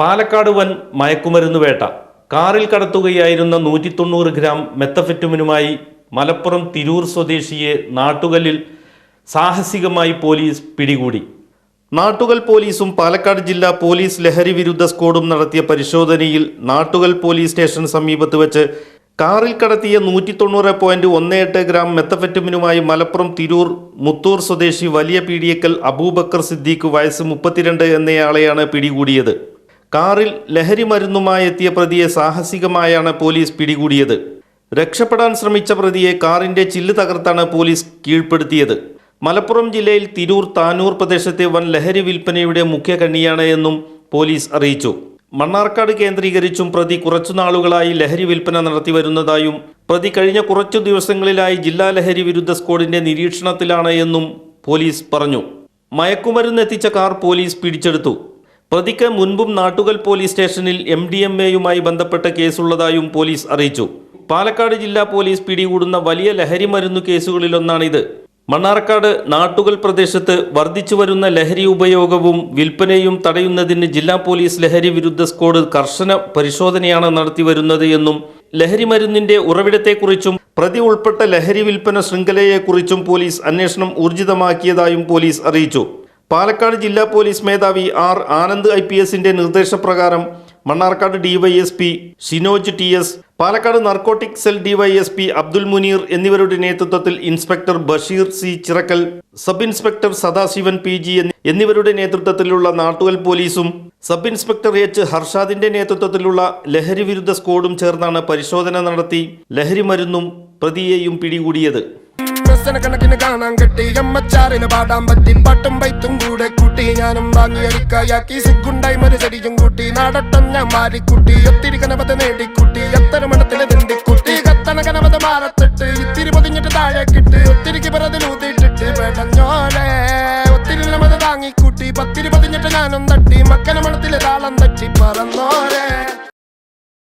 പാലക്കാട് വൻ മയക്കുമരുന്ന് വേട്ട. കാറിൽ കടത്തുകയായിരുന്ന നൂറ്റി തൊണ്ണൂറ് ഗ്രാം മെത്തഫെറ്റുമിനുമായി മലപ്പുറം തിരൂർ സ്വദേശിയെ നാട്ടുകല്ലിൽ സാഹസികമായി പോലീസ് പിടികൂടി. നാട്ടുകൽ പോലീസും പാലക്കാട് ജില്ലാ പോലീസ് ലഹരി വിരുദ്ധ സ്ക്വാഡും നടത്തിയ പരിശോധനയിൽ നാട്ടുകൽ പോലീസ് സ്റ്റേഷൻ സമീപത്ത് വെച്ച് കാറിൽ കടത്തിയ നൂറ്റി തൊണ്ണൂറ് പോയിന്റ് ഒന്ന് എട്ട് ഗ്രാം മെത്തഫെറ്റമിനുമായി മലപ്പുറം തിരൂർ മുത്തൂർ സ്വദേശി വലിയ പീഡിയക്കൽ അബൂബക്കർ സിദ്ദീഖ് വയസ്സ് മുപ്പത്തിരണ്ട് എന്നയാളെയാണ് പിടികൂടിയത്. കാറിൽ ലഹരി മരുന്നുമായി എത്തിയ പ്രതിയെ സാഹസികമായാണ് പോലീസ് പിടികൂടിയത്. രക്ഷപ്പെടാൻ ശ്രമിച്ച പ്രതിയെ കാറിന്റെ ചില്ല് തകർത്താണ് പോലീസ് കീഴ്പ്പെടുത്തിയത്. മലപ്പുറം ജില്ലയിൽ തിരൂർ താനൂർ പ്രദേശത്തെ വൻ ലഹരി വിൽപ്പനയുടെ മുഖ്യ കണ്ണിയാണ് എന്നും പോലീസ് അറിയിച്ചു. മണ്ണാർക്കാട് കേന്ദ്രീകരിച്ചും പ്രതി കുറച്ചു നാളുകളായി ലഹരി വിൽപ്പന നടത്തി വരുന്നതായും പ്രതി കഴിഞ്ഞ കുറച്ചു ദിവസങ്ങളിലായി ജില്ലാ ലഹരി വിരുദ്ധ സ്ക്വാഡിന്റെ നിരീക്ഷണത്തിലാണ് എന്നും പോലീസ് പറഞ്ഞു. മയക്കുമരുന്ന് എത്തിച്ച കാർ പോലീസ് പിടിച്ചെടുത്തു. പ്രതിക്ക് മുൻപും നാട്ടുകൽ പോലീസ് സ്റ്റേഷനിൽ എം ഡി എം എയുമായി ബന്ധപ്പെട്ട കേസുള്ളതായും പോലീസ് അറിയിച്ചു. പാലക്കാട് ജില്ലാ പോലീസ് പിടികൂടുന്ന വലിയ ലഹരി മരുന്നു കേസുകളിലൊന്നാണിത്. മണ്ണാർക്കാട് നാട്ടുകൽ പ്രദേശത്ത് വർദ്ധിച്ചു വരുന്ന ലഹരി ഉപയോഗവും വിൽപ്പനയും തടയുന്നതിന് ജില്ലാ പോലീസ് ലഹരി വിരുദ്ധ സ്ക്വാഡ് കർശന പരിശോധനയാണ് നടത്തി വരുന്നത് എന്നും ലഹരി മരുന്നിന്റെ ഉറവിടത്തെക്കുറിച്ചും പ്രതി ഉൾപ്പെട്ട ലഹരി വിൽപ്പന ശൃംഖലയെക്കുറിച്ചും പോലീസ് അന്വേഷണം ഊർജിതമാക്കിയതായും പോലീസ് അറിയിച്ചു. പാലക്കാട് ജില്ലാ പോലീസ് മേധാവി ആർ ആനന്ദ് ഐ പി എസിന്റെ നിർദ്ദേശപ്രകാരം Mannarkkad DYSP Shinoj T S Palakkad narcotic cell DYSP Abdul Muneer എന്നിവരുടെ നേതൃത്വത്തിൽ inspector Basheer C Chirakkal sub inspector Sadasivan P G എന്നിവരുടെ നേതൃത്വത്തിലുള്ള നാട്ടുകൽ പോലീസും സബ് ഇൻസ്പെക്ടർ എച്ച് ഹർഷാദിന്റെ നേതൃത്വത്തിലുള്ള ലഹരി വിരുദ്ധ സ്ക്വാഡും ചേർന്നാണ് പരിശോധന നടത്തി ലഹരി മരുന്നും പ്രതിയെയും പിടികൂടിയത്. കണക്കിന് കാണാൻ കെട്ടി. അമ്മച്ചാറിന് പാടാൻ പറ്റി. പാട്ടും പൈത്തും കൂടെ കൂട്ടി. ഞാനും വാങ്ങി അടിക്കായാക്കി സിഗുണ്ടായി ചെടിയും കൂട്ടി. നാടട്ടം ഞാൻ മാറിക്കൂട്ടി. ഒത്തിരി കനപത നേടിക്കുട്ടി. എത്ര മണത്തിലെ തിണ്ടിക്കുട്ടി. കത്തണ കനപത മാറത്തിട്ട്. ഇത്തിരി പൊതിഞ്ഞിട്ട് താഴെ കിട്ട് ഒത്തിരിക്ക് പിറതിലൂതിട്ടിട്ട് പെടഞ്ഞോലെ. ഒത്തിരി നമത് താങ്ങിക്കൂട്ടി. പത്തിരി പൊതിഞ്ഞിട്ട് ഞാനും തട്ടി. മക്കന മണത്തിലെ താളം തട്ടി. പറന്നോരെ